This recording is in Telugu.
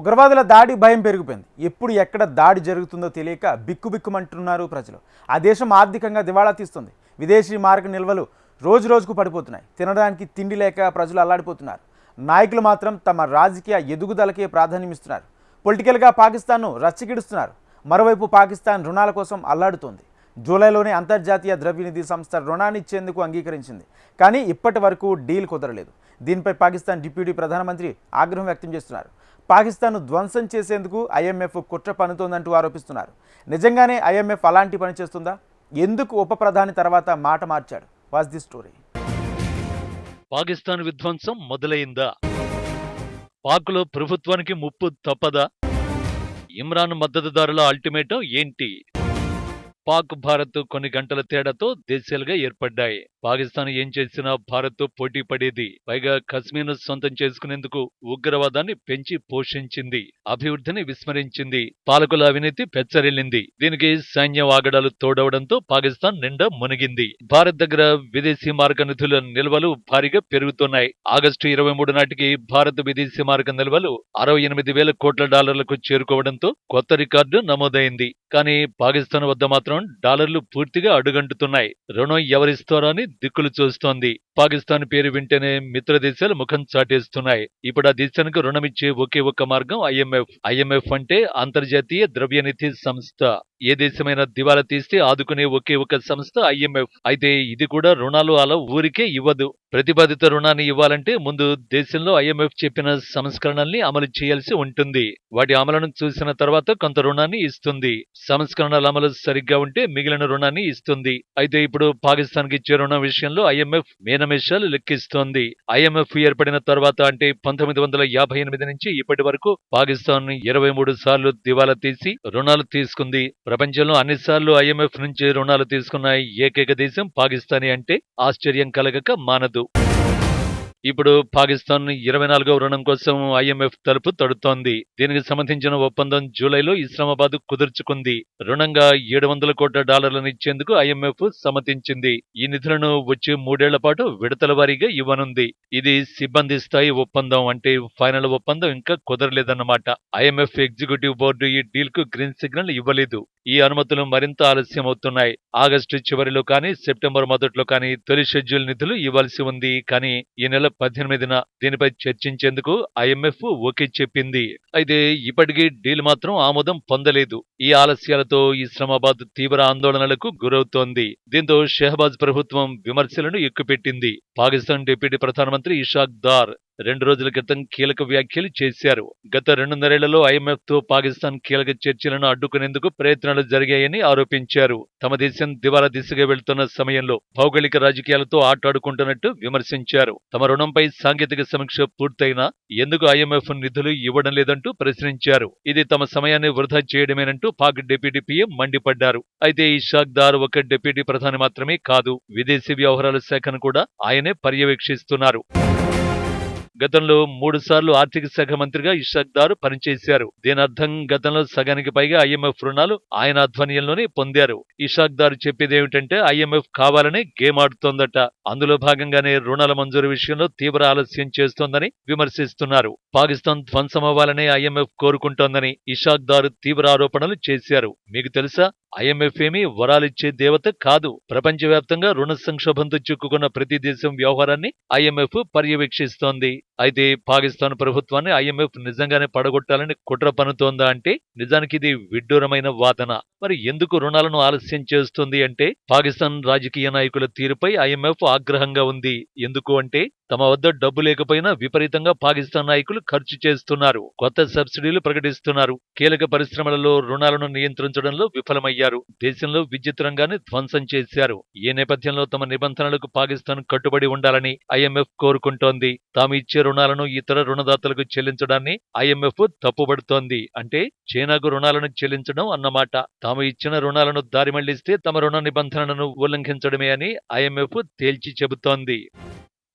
ఉగ్రవాదుల దాడి భయం పెరిగిపోయింది. ఎప్పుడు ఎక్కడ దాడి జరుగుతుందో తెలియక బిక్కుబిక్కుమంటున్నారు ప్రజలు. ఆ దేశం ఆర్థికంగా దివాళా తీస్తుంది. విదేశీ మార్గ నిల్వలు రోజు రోజుకు పడిపోతున్నాయి. తినడానికి తిండి లేక ప్రజలు అల్లాడిపోతున్నారు. నాయకులు మాత్రం తమ రాజకీయ ఎదుగుదలకే ప్రాధాన్యం ఇస్తున్నారు. పొలిటికల్గా పాకిస్తాన్ను రచ్చగిడుస్తున్నారు మరోవైపు పాకిస్తాన్ రుణాల కోసం అల్లాడుతోంది. జూలైలోనే అంతర్జాతీయ ద్రవ్యనిధి సంస్థ రుణాన్ని ఇచ్చేందుకు అంగీకరించింది. కానీ ఇప్పటి వరకు డీల్ కుదరలేదు. దీనిపై పాకిస్తాన్ డిప్యూటీ ప్రధానమంత్రి ఆగ్రహం వ్యక్తం చేస్తున్నారు. పాకిస్తాన్ను ధ్వంసం చేసేందుకు ఐఎంఎఫ్ కుట్ర పనుతోందంటూ ఆరోపిస్తున్నారు. నిజంగానే ఐఎంఎఫ్ అలాంటి పని చేస్తుందా? ఎందుకు ఉప ప్రధాని తర్వాత మాట మార్చాడు? Was the story. పాకిస్తాన్ విధ్వంసం మొదలైందా? పాక్లో ప్రభుత్వానికి ముప్పు తప్పదా? ఇమ్రాన్ మద్దతుదారుల అల్టిమేటం ఏంటి? పాక్ భారత్ కొన్ని గంటల తేడాతో దేశాలుగా ఏర్పడ్డాయి. పాకిస్తాన్ ఏం చేసినా భారత్ పోటీ పడేది. పైగా కశ్మీర్ను సొంతం చేసుకునేందుకు ఉగ్రవాదాన్ని పెంచి పోషించింది అభివృద్ధిని విస్మరించింది. పాలకుల అవినీతి పెచ్చరిల్లింది. దీనికి సైన్య వాగడాలు తోడవడంతో పాకిస్తాన్ నిండా మునిగింది. భారత్ దగ్గర విదేశీ మార్గ నిధుల నిల్వలు భారీగా పెరుగుతున్నాయి. ఆగస్టు ఇరవై మూడు నాటికి భారత్ విదేశీ మార్గ నిల్వలు అరవై ఎనిమిది వేల కోట్ల డాలర్లకు చేరుకోవడంతో కొత్త రికార్డు నమోదైంది. కానీ పాకిస్తాన్ వద్ద మాత్రం డాలర్లు పూర్తిగా అడుగంటుతున్నాయి. రుణం ఎవరిస్తారో అని దిక్కులు చూస్తోంది. పాకిస్తాన్ పేరు వింటేనే మిత్ర దేశాలు ముఖం చాటేస్తున్నాయి. ఇప్పుడు ఆ దేశానికి రుణమిచ్చే ఒకే ఒక్క మార్గం ఐఎంఎఫ్. ఐఎంఎఫ్ అంటే అంతర్జాతీయ ద్రవ్యనిధి సంస్థ. ఏ దేశమైనా దివాలా తీస్తే ఆదుకునే ఒకే ఒక సంస్థ ఐఎంఎఫ్. అయితే ఇది కూడా రుణాలు అలా ఊరికే ఇవ్వదు. ప్రతిపాదిత రుణాన్ని ఇవ్వాలంటే ముందు దేశంలో ఐఎంఎఫ్ చెప్పిన సంస్కరణల్ని అమలు చేయాల్సి ఉంటుంది. వాటి అమలును చూసిన తర్వాత కొంత రుణాన్ని ఇస్తుంది. సంస్కరణల అమలు సరిగ్గా ఉంటే మిగిలిన రుణాన్ని ఇస్తుంది. అయితే ఇప్పుడు పాకిస్తాన్కి ఇచ్చే రుణం విషయంలో ఐఎంఎఫ్ మేనమేషాలు లెక్కిస్తోంది. ఐఎంఎఫ్ ఏర్పడిన తర్వాత అంటే పంతొమ్మిది వందల యాభై ఎనిమిది నుంచి ఇప్పటి వరకు పాకిస్తాన్ ఇరవై మూడు సార్లు దివాలా తీసి రుణాలు తీసుకుంది. ప్రపంచంలో అన్ని సార్లు ఐఎంఎఫ్ నుంచి రుణాలు తీసుకున్న ఏకైక దేశం పాకిస్తానీ అంటే ఆశ్చర్యం కలగక మానదు. ఇప్పుడు పాకిస్తాన్ ఇరవై నాలుగవ రుణం కోసం ఐఎంఎఫ్ తలుపు తడుతోంది. దీనికి సంబంధించిన ఒప్పందం జూలైలో ఇస్లామాబాద్ కుదుర్చుకుంది. రుణంగా ఏడు వందల కోట్ల డాలర్లను ఇచ్చేందుకు ఐఎంఎఫ్ సమ్మతించింది. ఈ నిధులను వచ్చే మూడేళ్ళ పాటు విడతల వారీగా ఇవ్వనుంది. ఇది సిబ్బంది స్థాయి ఒప్పందం అంటే ఫైనల్ ఒప్పందం ఇంకా కుదరలేదన్నమాట. ఐఎంఎఫ్ ఎగ్జిక్యూటివ్ బోర్డు ఈ డీల్కు గ్రీన్ సిగ్నల్ ఇవ్వలేదు. ఈ అనుమతులు మరింత ఆలస్యం అవుతున్నాయి ఆగస్టు చివరిలో కానీ సెప్టెంబర్ మొదట్లో కానీ తొలి షెడ్యూల్ నిధులు ఇవ్వాల్సి ఉంది. కానీ ఈ నెల పద్దెనిమిదిన దీనిపై చర్చించేందుకు ఐఎంఎఫ్ ఓకే చెప్పింది. అయితే ఇప్పటికీ డీల్ మాత్రం ఆమోదం పొందలేదు. ఈ ఆలస్యాలతో ఇస్లామాబాద్ తీవ్ర ఆందోళనలకు గురవుతోంది. దీంతో షెహబాజ్ ప్రభుత్వం విమర్శలను ఎక్కుపెట్టింది. పాకిస్తాన్ డిప్యూటీ ప్రధానమంత్రి ఇషాక్ దార్ రెండు రోజుల క్రితం కీలక వ్యాఖ్యలు చేశారు. గత రెండున్నరేళ్ళలో ఐఎంఎఫ్తో పాకిస్తాన్ కీలక చర్చలను అడ్డుకునేందుకు ప్రయత్నాలు జరిగాయని ఆరోపించారు. తమ దేశం దివాలా దిశగా వెళ్తున్న సమయంలో భౌగోళిక రాజకీయాలతో ఆటాడుకుంటున్నట్టు విమర్శించారు. తమ రుణంపై సాంకేతిక సమీక్ష పూర్తయినా ఎందుకు ఐఎంఎఫ్ నిధులు ఇవ్వడం లేదంటూ ప్రశ్నించారు. ఇది తమ సమయాన్ని వృధా చేయడమేనంటూ పాక్ డిప్యూటీ పీఎం మండిపడ్డారు. అయితే ఇషాక్ దార్ ఒక డిప్యూటీ ప్రధాని మాత్రమే కాదు విదేశీ వ్యవహారాల శాఖను కూడా ఆయనే పర్యవేక్షిస్తున్నారు. గతంలో మూడు సార్లు ఆర్థిక శాఖ మంత్రిగా ఇషాక్ దారు పనిచేశారు. దీని అర్థం గతంలో సగానికి పైగా ఐఎంఎఫ్ రుణాలు ఆయన ఆధ్వర్యంలోనే పొందారు. ఇషాక్ దారు చెప్పేదేమిటంటే ఐఎంఎఫ్ కావాలని గేమ్ ఆడుతోందట. అందులో భాగంగానే రుణాల మంజూరు విషయంలో తీవ్ర ఆలస్యం చేస్తోందని విమర్శిస్తున్నారు. పాకిస్తాన్ ధ్వంసమవ్వాలని ఐఎంఎఫ్ కోరుకుంటోందని ఇషాక్ దారు తీవ్ర ఆరోపణలు చేశారు. మీకు తెలుసా? ఐఎంఎఫ్ ఏమీ వరాలిచ్చే దేవత కాదు. ప్రపంచవ్యాప్తంగా రుణ సంక్షోభంతో చిక్కుకున్న ప్రతి దేశం వ్యవహారాన్ని ఐఎంఎఫ్ పర్యవేక్షిస్తోంది. అయితే పాకిస్తాన్ ప్రభుత్వాన్ని ఐఎంఎఫ్ నిజంగానే పడగొట్టాలని కుట్ర పనుతోందా అంటే నిజానికి ఇది విడ్డూరమైన వాదన. మరి ఎందుకు రుణాలను ఆలస్యం చేస్తుంది అంటే పాకిస్తాన్ రాజకీయ నాయకుల తీరుపై ఐఎంఎఫ్ ఆగ్రహంగా ఉంది. ఎందుకు అంటే తమ వద్ద డబ్బు లేకపోయినా విపరీతంగా పాకిస్తాన్ నాయకులు ఖర్చు చేస్తున్నారు. కొత్త సబ్సిడీలు ప్రకటిస్తున్నారు. కీలక పరిశ్రమలలో రుణాలను నియంత్రించడంలో విఫలమయ్యారు. దేశంలో విద్యుత్ రంగాన్ని ధ్వంసం చేశారు. ఈ నేపథ్యంలో తమ నిబంధనలకు పాకిస్తాన్ కట్టుబడి ఉండాలని ఐఎంఎఫ్ కోరుకుంటోంది. తాము ఇచ్చే రుణాలను ఇతర రుణదాతలకు చెల్లించడాన్ని ఐఎంఎఫ్ తప్పుబడుతోంది అంటే చైనాకు రుణాలను చెల్లించడం అన్నమాట. తాము ఇచ్చిన రుణాలను దారి మళ్ళిస్తే తమ రుణ నిబంధనలను ఉల్లంఘించడమే అని ఐఎంఎఫ్ తేల్చి చెబుతోంది.